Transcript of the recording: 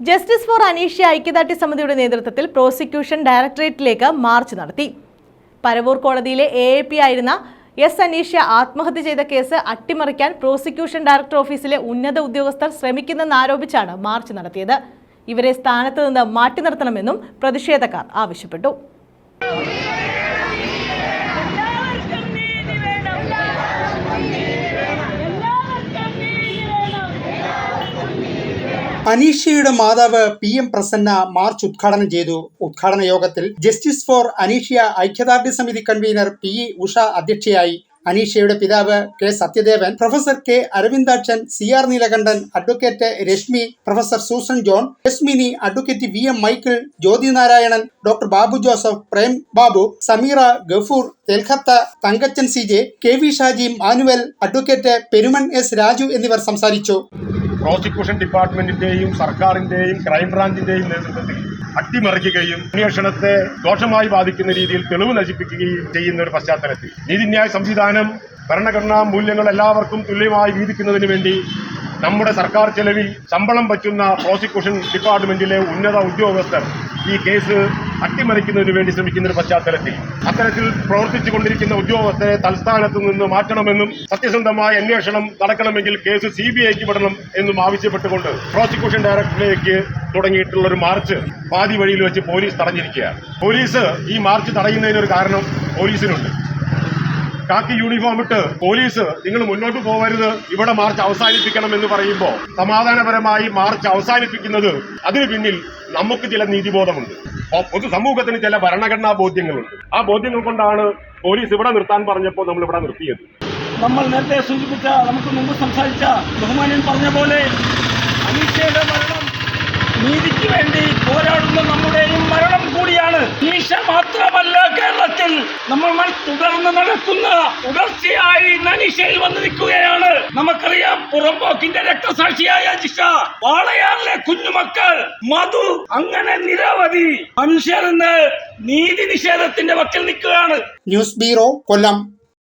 Justice for Aneeshya ഐക്യദാർഢ്യ സമിതിയുടെ നേതൃത്വത്തിൽ prosecution ഡയറക്ടറേറ്റിലേക്ക് March നടത്തി. പരവൂർ കോടതിയിലെ എ എ പി ആയിരുന്ന എസ് അനീഷ്യ ആത്മഹത്യ ചെയ്ത കേസ് അട്ടിമറിക്കാൻ പ്രോസിക്യൂഷൻ ഡയറക്ടർ ഓഫീസിലെ ഉന്നത ഉദ്യോഗസ്ഥർ ശ്രമിക്കുന്നെന്നാരോപിച്ചാണ് മാർച്ച് നടത്തിയത്. ഇവരെ സ്ഥാനത്ത് നിന്ന് മാറ്റി നിർത്തണമെന്നും പ്രതിഷേധക്കാർ ആവശ്യപ്പെട്ടു. അനീഷയുടെ മാതാവ് പി എം പ്രസന്ന മാർച്ച് ഉദ്ഘാടനം ചെയ്തു. ഉദ്ഘാടന യോഗത്തിൽ ജസ്റ്റിസ് ഫോർ അനീഷ്യ ഐക്യദാർഢ്യ സമിതി കൺവീനർ പി ഇ ഉഷ അധ്യക്ഷയായി. അനീഷയുടെ പിതാവ് K Sathyadevan professor K Aravindakshan C R Neelakandan advocate Reshmi professor Susan John Reshmini advocate V M Michael Jyothi Narayanan doctor Babu Joseph Prem Babu Sameera Gafoor Thelkhath Thankachan C J K V Shaji Manuel advocate Peruman S Raju എന്നിവർ സംസാരിച്ചു. Prosecution ഡിപ്പാർട്ട്മെന്റിന്റെയും സർക്കാരിന്റെയും ക്രൈംബ്രാഞ്ചിന്റെയും നേതൃത്വത്തിൽ അട്ടിമറിക്കുകയും അന്വേഷണത്തെ ദോഷമായി ബാധിക്കുന്ന രീതിയിൽ തെളിവ് നശിപ്പിക്കുകയും ചെയ്യുന്ന ഒരു പശ്ചാത്തലത്തിൽ നീതിന്യായ സംവിധാനം ഭരണഘടനാ മൂല്യങ്ങൾ എല്ലാവർക്കും തുല്യമായി വീതിക്കുന്നതിന് വേണ്ടി നമ്മുടെ സർക്കാർ ചെലവിൽ ശമ്പളം പറ്റുന്ന പ്രോസിക്യൂഷൻ ഡിപ്പാർട്ട്മെന്റിലെ ഉന്നത ഉദ്യോഗസ്ഥർ ഈ കേസ് അട്ടിമറിക്കുന്നതിന് വേണ്ടി ശ്രമിക്കുന്ന ഒരു പശ്ചാത്തലത്തിൽ അത്തരത്തിൽ പ്രവർത്തിച്ചു കൊണ്ടിരിക്കുന്ന ഉദ്യോഗസ്ഥരെ തൽസ്ഥാനത്ത് നിന്ന് മാറ്റണമെന്നും സത്യസന്ധമായ അന്വേഷണം നടക്കണമെങ്കിൽ കേസ് സി ബി ഐക്ക് വിടണം എന്നും ആവശ്യപ്പെട്ടുകൊണ്ട് പ്രോസിക്യൂഷൻ ഡയറക്ടറിലേക്ക് തുടങ്ങിയിട്ടുള്ള ഒരു മാർച്ച് പാതി വഴിയിൽ വെച്ച് പോലീസ് തടഞ്ഞിരിക്കുകയാണ്. പോലീസ് ഈ മാർച്ച് തടയുന്നതിനൊരു കാരണം പോലീസിനുണ്ട്. കാക്കി യൂണിഫോം ഇട്ട് പോലീസ് നിങ്ങൾ മുന്നോട്ട് പോകരുത് ഇവിടെ മാർച്ച് അവസാനിപ്പിക്കണം എന്ന് പറയുമ്പോൾ സമാധാനപരമായി മാർച്ച് അവസാനിപ്പിക്കുന്നത് അതിന് പിന്നിൽ നമുക്ക് ചില നീതിബോധമുണ്ട്. പൊതുസമൂഹത്തിന് ചില ഭരണഘടനാ ബോധ്യങ്ങളുണ്ട്. ആ ബോധ്യങ്ങൾ കൊണ്ടാണ് പോലീസ് ഇവിടെ നിർത്താൻ പറഞ്ഞപ്പോൾ നമ്മൾ ഇവിടെ നിർത്തിയത്. നമ്മൾ നേരത്തെ സൂചിപ്പിച്ച നമുക്ക് മുമ്പ് സംസാരിച്ച ബഹുമാനൻ പറഞ്ഞ പോലെ അനീഷയുടെ മരണം നീതിക്ക് വേണ്ടി പോരാടുന്ന നമ്മുടെയും മരണം കൂടിയാണ്. അനീഷ മാത്രമല്ല മൻ- തുടർന്ന് നടക്കുന്ന തുടർച്ചയായി അനീഷയിൽ വന്ന് നിൽക്കുകയാണ്. നമുക്കറിയാം പുറമ്പോക്കിന്റെ രക്തസാക്ഷിയായ ജിഷ വാളയാറിലെ കുഞ്ഞുമക്കൾ മധു അങ്ങനെ നിരവധി മനുഷ്യർ ഇന്ന് നീതി നിഷേധത്തിന്റെ വക്കിൽ നിൽക്കുകയാണ്. News bureau Kollam.